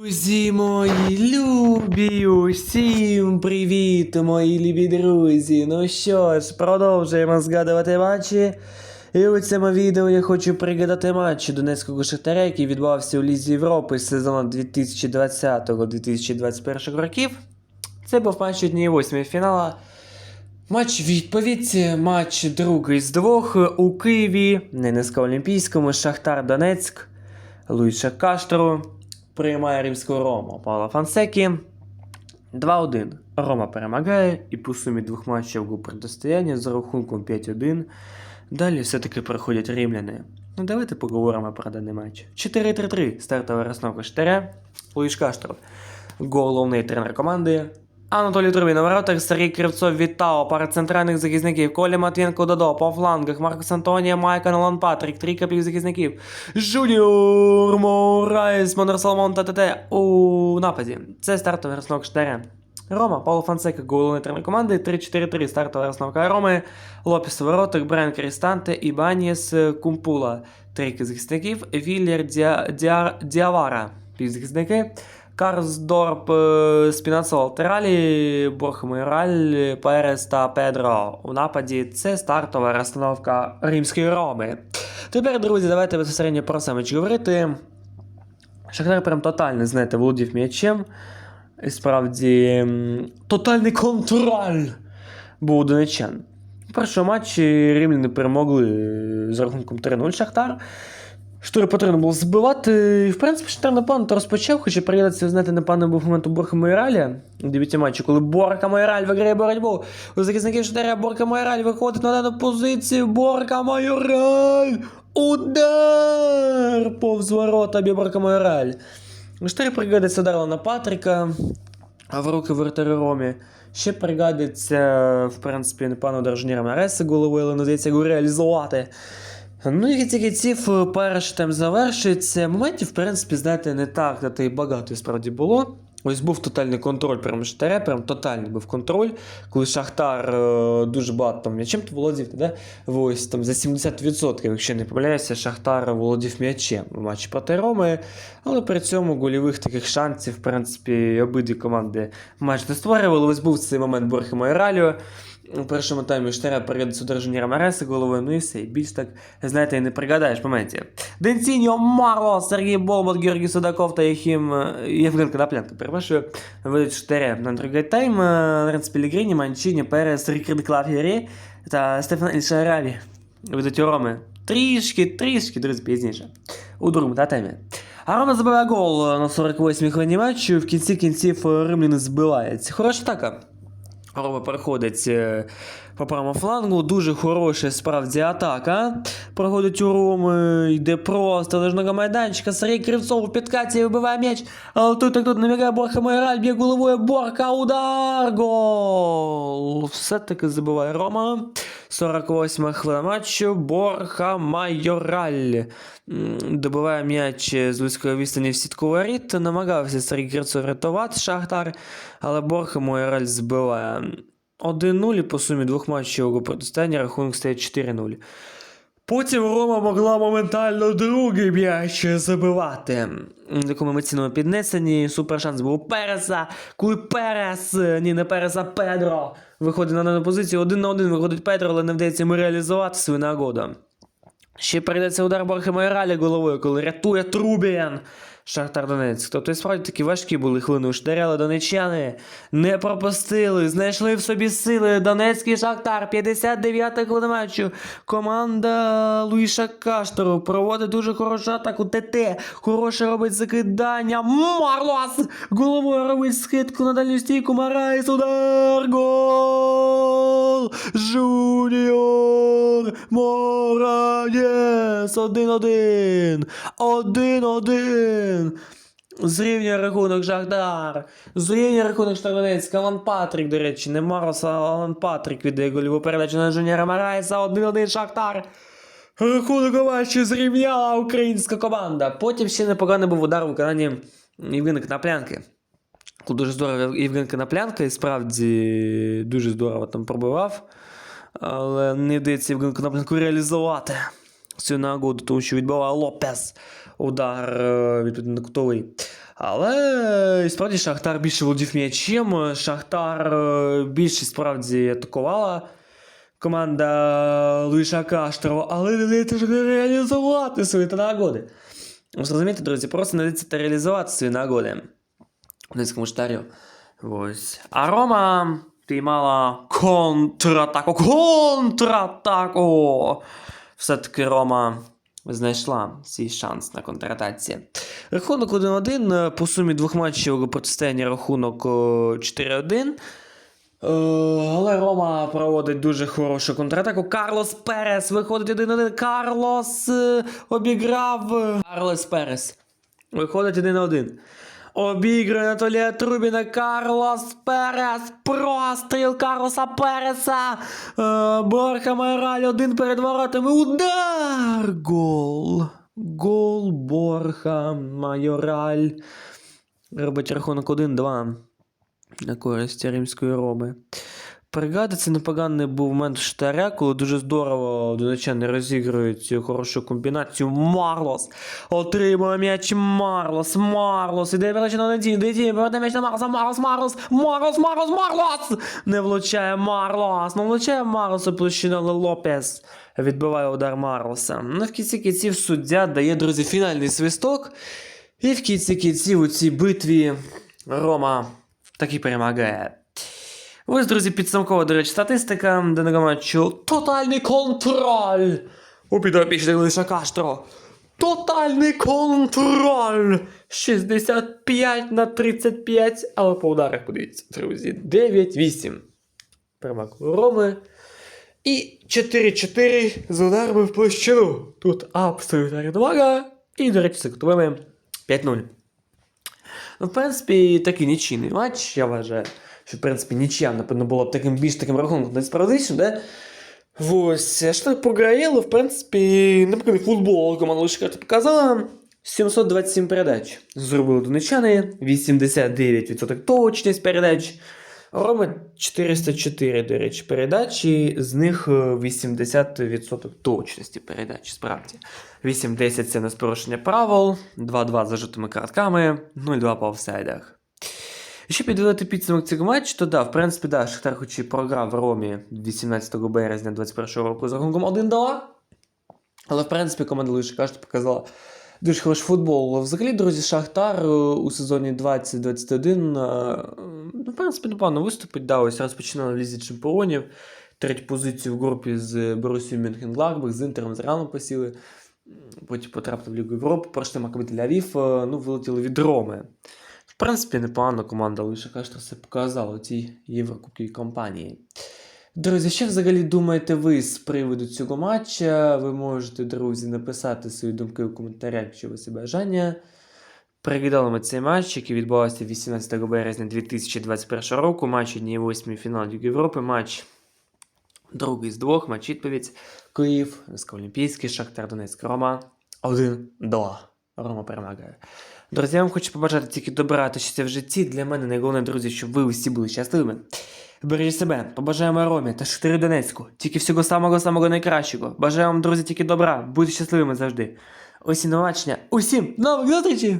Друзі мої любі, усім привіт, мої любі друзі. Ну що ж, продовжуємо згадувати матчі. І у цьому відео я хочу пригадати матч Донецького Шахтаря, який відбувався у Лізі Європи з сезону 2020-2021 років. Це був матч однієї восьмої фінала. Матч відповідь, матч другий з двох у Києві, Ненецько Олімпійському, Шахтар Донецьк, Луїша Каштру приймає римського Рома Павла Фансекі. 2-1. Рома перемагає і по сумі двох матчів у протистояння з рахунком 5-1. Далі все-таки проходять римляни. Ну давайте поговоримо про даний матч. 4-3-3. Стартова розновка Штаря. Луїш Каштров. Головний тренер команди. Анатолій Трубін воротах, Сергій Кривцов. Вітао, пара центральних захисників, Коля Матвєнко Додо, по флангах, Маркос Антонія, Майка Нолан Патрік, трійка півзахисників, Жуніор Морайс, Монор Соломон та ТТ у нападі. Це стартовий розновок Штаря. Рома, Пауло Фансека, головний тренер команди, 3-4-3, стартова розновка Роми, Лопіс воротах, Брайан Крістанте, Ібаніс Кумпула, трійки захисників, Віллер Діа, Діа, Діавара, півзахисники, Карсдорп, е, Спінацо латералі, Борхмираль, Перес та Педро у нападі. Це стартова розстановка римської Роми. Тепер, друзі, давайте безпосередньо про самич говорити. Шахтар прям тотально, знаєте, володів м'ячем. І справді тотальний контроль був у донечан. У першому матчі римляни перемогли е, з рахунком 3-0 Шахтар. Штури потрібно було збивати. І, в принципі, Шахтар непогано то розпочав, хоча пригадатися, знаєте, непевно був момент у Борха Майраля дебюті матчу, коли Борка Майраль виграє боротьбу. У захисників Шахтаря Борка Майраль виходить на дану позицію. Борка Майраль! Удар! Повз ворота Борка Майраль. Штири пригадиться ударила на Патріка, а в руки вратарю Ромі. Ще пригадиться, в принципі, непевно удар Жніра Мареса головою, але не здається його реалізувати. Ну, і кінці кінців, перший тайм завершується. Моментів, в принципі, знаєте, не так та й багато і справді було. Ось був тотальний контроль прямо Шахтаря, прям тотальний був контроль, коли Шахтар е, дуже багато там м'ячем володів, да? ось там за 70%, якщо не помиляюся, Шахтар володів м'ячем у матчі проти Роми, але при цьому гольових таких шансів, в принципі, обидві команди матч не створювали. Ось був цей момент Борхи Майралю. У першому таймі Штаря перед судерження Мареса головою, ну і більш так, знаєте, не пригадаєш моментів. Денсіньо, Марло, Сергій Болбот, Георгій Судаков та Єхім е, Євген Коноплянка. Перепрошую, ведуть Штаря на другий тайм. е, Лоренц Пелігріні, Манчині, Перес, Рікард Клав'єрі та Стефан Ельшараві. Ведуть у Роми. Трішки, трішки, друзі, пізніше. У другому та таймі. А Рома забиває гол на 48-й хвилині матчу. В кінці кінців е, римляни збивається. Хороша атака. Рома переходить е, по правому флангу. Дуже хороша справді атака. Проходить у Роми, йде просто лежного майданчика. Сергій Кривцов у підкаті вибиває м'яч. Але тут так тут набігає Борха Майраль, б'є головою Борка. Удар! Гол! Все-таки забиває Рома. 48 хвилина матчу. Борха Майораль добиває м'яч з близької відстані в сітку воріт. Намагався Сергій Кривцов рятувати Шахтар, але Борха Майораль збиває. 1-0 і по сумі двох матчів у протистоянні рахунок стає 4-0. Потім Рома могла моментально другий м'яч забивати. В такому емоційному піднесенні супершанс був у Переса, коли Перес, ні, не Перес, а Педро виходить на дану позицію. Один на один виходить Педро, але не вдається йому реалізувати свою нагоду. Ще передається удар Борхи Майоралі головою, коли рятує Трубіан. Шахтар Донецьк. Тобто, і справді такі важкі були хвилини у Штаря, але донечани не пропустили, знайшли в собі сили. Донецький Шахтар, 59-й хвилина матчу. Команда Луїша Каштору проводить дуже хорошу атаку. ТТ. Хороше робить закидання. Марлос! Головою робить скидку на дальню стійку. Марайс. Удар. Гол! Жуніор Мораєс. 1-1. 1-1. Зрівнює рахунок Жахдар. Зрівнює рахунок Штаронецьк. Алан Патрік, до речі, не Марос, а Алан Патрік віддає гольову передачу на Жуніора Марайса. 1-1 Шахтар. Рахунок матчі зрівняла українська команда. Потім ще непоганий був удар у виконанні Євгена Кнаплянки. Дуже здорово Євген Коноплянка і справді дуже здорово там пробивав. Але не вдається Євген Коноплянку реалізувати цю нагоду, тому що відбиває Лопес. удар е, відповідно кутовий. Але і справді Шахтар більше володів м'ячем. Шахтар е, більше справді атакувала команда Луїша Каштрова, але не дається реалізувати свої нагоди. Ви зрозумієте, друзі, просто не дається реалізувати свої нагоди. Донецькому штарю. Ось. А Рома піймала контратаку. Контратаку! Все-таки Рома знайшла свій шанс на контратаці. Рахунок 1-1. По сумі двох матчів протистояння рахунок е, 4-1. Е, Але Рома проводить дуже хорошу контратаку. Карлос Перес виходить 1-1. Карлос е, обіграв. е, Карлос Перес. Виходить 1-1. Обігрує Анатолія Трубіна. Карлос Перес. Простріл Карлоса Переса. Е, Борха Майораль один перед воротами. Удар! Гол. Гол Борха Майораль. Робить рахунок 1-2 на користь римської роби. Пригадується, непоганий був момент штаря, коли дуже здорово донечани розігрують цю хорошу комбінацію. Марлос отримує м'яч Марлос. Марлос. Іде передача на Надію. Надію, повертає м'яч на Марлоса. Марлос, Марлос. Марлос, Марлос, Марлос. Не влучає Марлос. Не влучає Марлос у площину, але Лопес відбиває удар Марлоса. Ну, в кінці кінців суддя дає, друзі, фінальний свисток. І в кінці кінців у цій битві Рома таки перемагає. Ось, друзі, підсумкова, до речі, статистика даного матчу. Тотальний контроль! У підопічних лише Каштро. Тотальний контроль! 65 на 35, але по ударах подивіться, друзі. 9-8. Перемог у Роми. І 4-4 з ударами в площину. Тут абсолютна рідвага. І, до речі, з кутовими 5-0. Ну, в принципі, такий нічийний матч, я вважаю. Що, в принципі, нічия, напевно, була б таким більш таким рахунком несправедливішим, де. Ось, а що програїли, в принципі, наприклад, футбол команда лише показала 727 передач. Зробили донечани, 89% точність передач. Рома 404, до речі, передачі, з них е, 80% точності передач, справді. 8-10 це не з порушення правил, 2-2 за жовтими картками, 0-2 по офсайдах. Якщо підводити підсумок цього матчу, то да, в принципі, да, Шахтар хоч і програв в Ромі 18 березня 2021 року з рахунком 1-2. Але в принципі команда Луїша Кашта показала дуже хороший футбол. Взагалі, друзі, Шахтар е, у сезоні 2021, е, ну, в принципі, непогано виступить. Да, ось розпочинали Лізі Чемпіонів. Третю позицію в групі з Борусією Мюнхен-Гладбах, з Інтером, з Реалом посіли. Потім потрапили в Лігу Європи, пройшли Макабі Тель-Авів, ну, вилетіли від Роми. Принципі, непогано команда Лише Кашта все показала цій Єврокубкій кампанії. Друзі, що взагалі думаєте ви з приводу цього матча? Ви можете, друзі, написати свої думки у коментарях, якщо ви це бажання. Переглядали ми цей матч, який відбувався 18 березня 2021 року. Матч однієї восьмої фінал Ліги Європи. Матч другий з двох, матч відповідь. Київ, Олімпійський, Шахтар Донецьк, Рома. 1-2. Рома перемагає. Друзі, я вам хочу побажати тільки добра та щастя в житті. Для мене найголовніше, друзі, щоб ви усі були щасливими. Бережіть себе, побажаємо Ромі та Шахтарю Донецьку. Тільки всього самого-самого найкращого. Бажаю вам, друзі, тільки добра, будьте щасливими завжди. Усі новачня. усім нових зустрічей!